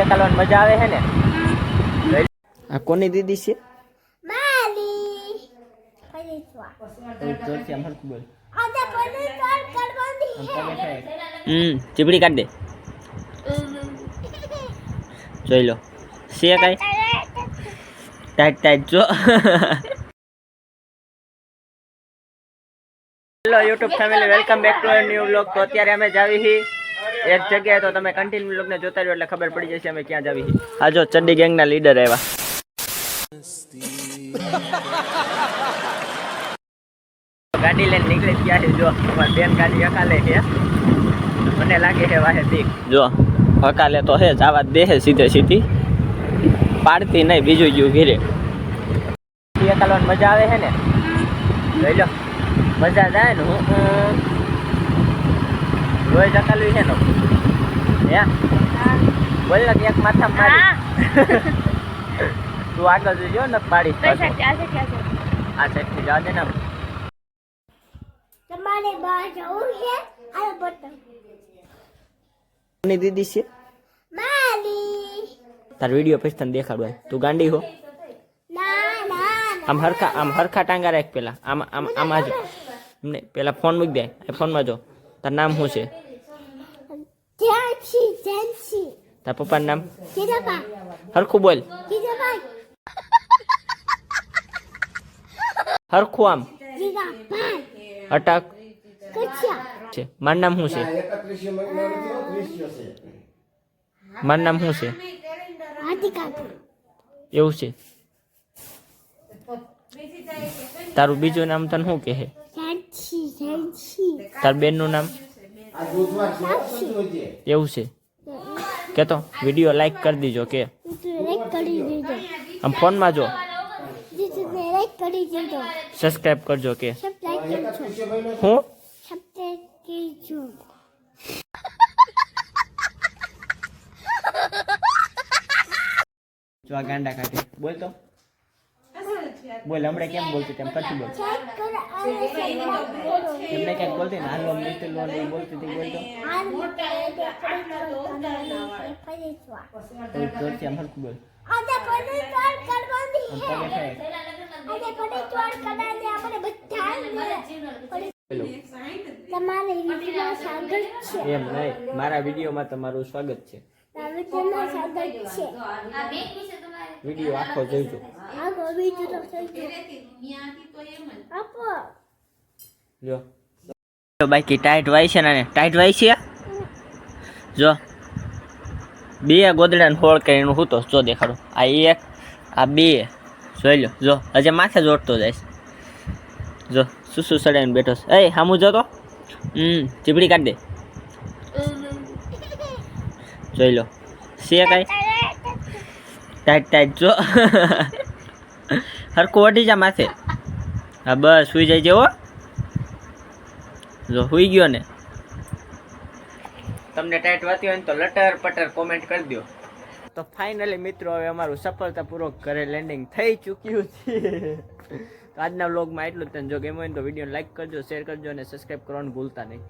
ટીયા કાલવાની મજા આવે છે ને? આ કોની દીદી છે? હમ ચીપડી કાઢ દે. જોઈ લો. છે કઈ? ટાઈટ ટાઈટ જો. Hello YouTube family welcome back to new blog તો અત્યારે અમે જાવી હી એક જગ્યાએ તો તમે કન્ટિન્યુ લોકોને જોતા રહ્યો એટલે ખબર પડી જશે અમે ક્યાં જાવી આ જો ચડ્ડી ગેંગના લીડર આવ્યા. ગાડી લઈને નીકળી ગયા છે, જો. બેન ગાડી હકાલે છે. મને લાગે છે વાહે બીક જો, હકાલે તો હે જવા દે છે સીધે સીધી. પાડતી નહીં, બીજું ગયું ઘીરે. હકાલવાની મજા આવે છે ને? લઈ લો. મજા જાય ને હું. હું રોજ હકાલવી છે ને? હે? બોલ ને એક માથા મારી. તું આગળ જોજો ને પાડી આ સાઈડથી જવા દે ને. તમારે બહાર જવું છે? આ બટન કોની દીદી છે? માલી તાર વીડિયો પછી તને દેખાડું. તું ગાંડી હો. ના ના આમ હરખા આમ હરખા ટાંગા રાખ પેલા. આમ આમ આમ આજ. ને પેલા ફોન મૂકી દે. આ ફોનમાં જો. તાર નામ શું છે? જેન્સી જેન્સી તાર પપ્પાનું નામ કીધા હરખું બોલ કીધા ભાઈ હરખું આમ કીધા ભાઈ અટક કચ્યા છે મારું નામ શું છે મારું નામ શું છે હાથી એવું છે તારું બીજું નામ તને શું કહે જેન્સી જેન્સી તાર બેનનું નામ સાક્ષી એવું છે. કે તો વીડિયો લાઈક કરી દીજો કે. આમ ફોનમાં જો. તું કરી દીધો સબસ્ક્રાઈબ કરજો કે. હું? જો આ ગાંડા કાઢે. બોલ તો. બોલ હમણાં કેમ બોલતી તેમ પછી બોલ. એમને ક્યાંક બોલતી ને હાલો લીટલ લોન એ બોલતી હતી બોલતો તો. તો જોરથી અમર બોલ. આજે કરવાની આમ હે પગે થાય આજે પરીક્ષા કરવાની આપણે બધા તમારે વિડીયોમાં સ્વાગત છે. એમ નહીં મારા વિડીયોમાં તમારું સ્વાગત છે. વીડિયો આખો જોઈજો આખો વીડિયો તો થઈ ગયો આપો. જો. જો બાકી ટાઈટ વાય છે ને ટાઈટ વાય છે? જો. બે ગોદડાને હોળ કરીને હું તો જો દેખાડું. આ એક આ બે. જોઈ લો જો. હજે માથે જોડતો જાય જો શું શું સડાઈને બેઠો છે. એ સામું જો તો. હમ ચીપડી કાઢ દે. જોઈ લો. છે કાંઈ? ટાઈટ ટાઈટ જો. હરખું વઢી જા માથે. હા બસ સુઈ જાય જેવો હો. જો સુઈ ગયો ને. તમને ટાઈટ વાતી હોય ને તો લટર પટર કોમેન્ટ કરી દો તો ફાઇનલી મિત્રો હવે અમારું સફળતાપૂર્વક ઘરે લેન્ડિંગ થઈ ચૂક્યું છે. આજના વ્લોગમાં એટલું જ. તને જો ગેમ હોય ને તો વીડિયો લાઈક કરજો શેર કરજો અને સબસ્ક્રાઈબ કરવાનું ભૂલતા નહીં.